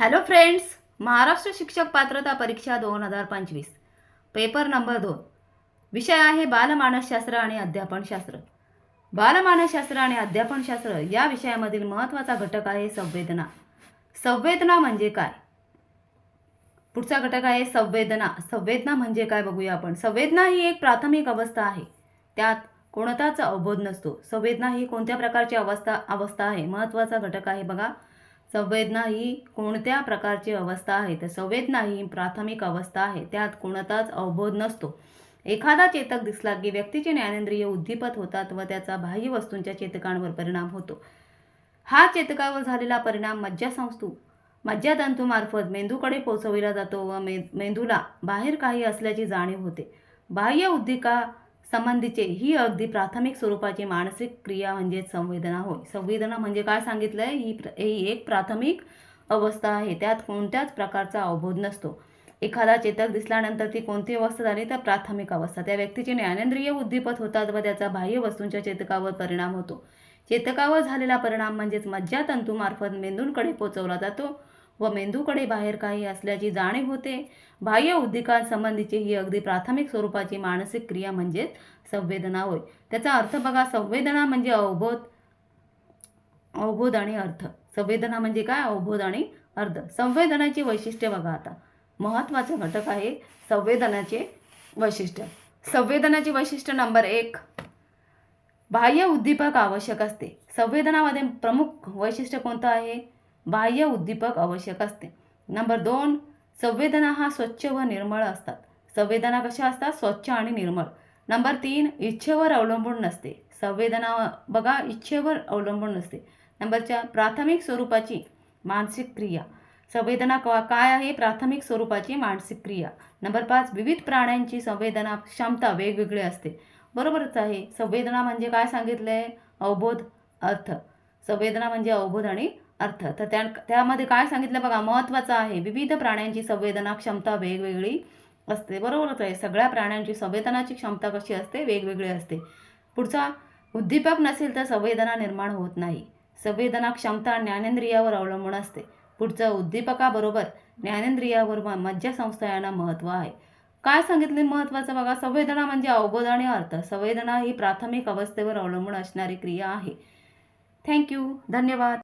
Hello friends Maharashtra शिक्षक पात्रता परीक्षा दोन हजार पंचवीस. पेपर नंबर दोन. विषय आहे बालमानसशास्त्र आणि अध्यापनशास्त्र बालमानसशास्त्र आणि अध्यापनशास्त्र या विषयामधील महत्त्वाचा घटक आहे संवेदना. संवेदना म्हणजे काय? पुढचा घटक आहे संवेदना. संवेदना म्हणजे काय बघूया आपण. संवेदना ही एक प्राथमिक अवस्था आहे. त्यात कोणताच अवबोध नसतो. संवेदना ही कोणत्या प्रकारची अवस्था अवस्था आहे? महत्त्वाचा घटक आहे बघा. संवेदना ही कोणत्या प्रकारची अवस्था आहे? तर संवेदना ही प्राथमिक अवस्था आहे. त्यात कोणताच अवबोध नसतो. एखादा चेतक दिसला की व्यक्तीचे ज्ञानेंद्रिय उद्दीपत होतात व त्याचा बाह्य वस्तूंच्या चेतकांवर परिणाम होतो. हा चेतकावर झालेला परिणाम मज्जासंस्थू मज्जातंतूमार्फत मेंदूकडे पोचविला जातो व मे मेंदूला बाहेर काही असल्याची जाणीव होते. बाह्य उद्दीका संबंधीचे. ही अगदी प्राथमिक स्वरूपाची मानसिक क्रिया म्हणजेच संवेदना होय. संवेदना म्हणजे काय सांगितलं आहे ही प्र- ही एक प्राथमिक अवस्था आहे. त्यात कोणत्याच प्रकारचा अवबोध नसतो. एखादा चेतक दिसल्यानंतर ती कोणती अवस्था झाली तर प्राथमिक अवस्था. त्या व्यक्तीचे ज्ञानेंद्रिय उद्दीपत होतात व त्याचा बाह्य वस्तूंच्या चेतकावर परिणाम होतो. चेतकावर झालेला परिणाम म्हणजेच मज्जातंतूमार्फत मेंदूंकडे पोचवला जातो. व मेंदूकडे बाहेर काही असल्याची जाणीव होते. बाह्य उद्दिकांसंबंधीची ही अगदी प्राथमिक स्वरूपाची मानसिक क्रिया म्हणजेच संवेदना होय. त्याचा अर्थ बघा संवेदना म्हणजे अवबोध अवबोध आणि अर्थ. संवेदना म्हणजे काय? अवबोध आणि अर्थ. संवेदनाची वैशिष्ट्य बघा आता. महत्त्वाचा घटक आहे संवेदनाचे वैशिष्ट्य. संवेदनाचे वैशिष्ट्य नंबर एक बाह्य उद्दीपक आवश्यक असते. संवेदनामध्ये प्रमुख वैशिष्ट्य कोणतं आहे? बाह्य उद्दीपक आवश्यक असते. नंबर दोन संवेदना हा स्वच्छ व निर्मळ असतात. संवेदना कशा असतात? स्वच्छ आणि निर्मळ. नंबर तीन इच्छेवर अवलंबून नसते. संवेदना बघा इच्छेवर अवलंबून नसते. नंबर चार प्राथमिक स्वरूपाची मानसिक क्रिया. संवेदना क- काय आहे? प्राथमिक स्वरूपाची मानसिक क्रिया. नंबर पाच विविध प्राण्यांची संवेदना क्षमता वेगवेगळी असते. बरोबरच आहे. संवेदना म्हणजे काय सांगितलं आहे अवबोध अर्थ. संवेदना म्हणजे अवबोध आणि अर्थ. तर त्या त्यामध्ये काय सांगितलं बघा महत्त्वाचं आहे. विविध प्राण्यांची संवेदना क्षमता वेगवेगळी असते. बरोबरच आहे. सगळ्या प्राण्यांची संवेदनाची क्षमता कशी असते? वेगवेगळी असते. पुढचा उद्दीपक नसेल तर संवेदना निर्माण होत नाही. संवेदना क्षमता ज्ञानेंद्रियावर अवलंबून असते. पुढचं उद्दीपकाबरोबर ज्ञानेंद्रियावर म- मज्जासंस्था यांना महत्त्व आहे. काय सांगितले महत्त्वाचं बघा? संवेदना म्हणजे अवबोध आणि अर्थ. संवेदना ही प्राथमिक अवस्थेवर अवलंबून असणारी क्रिया आहे. थँक्यू. धन्यवाद.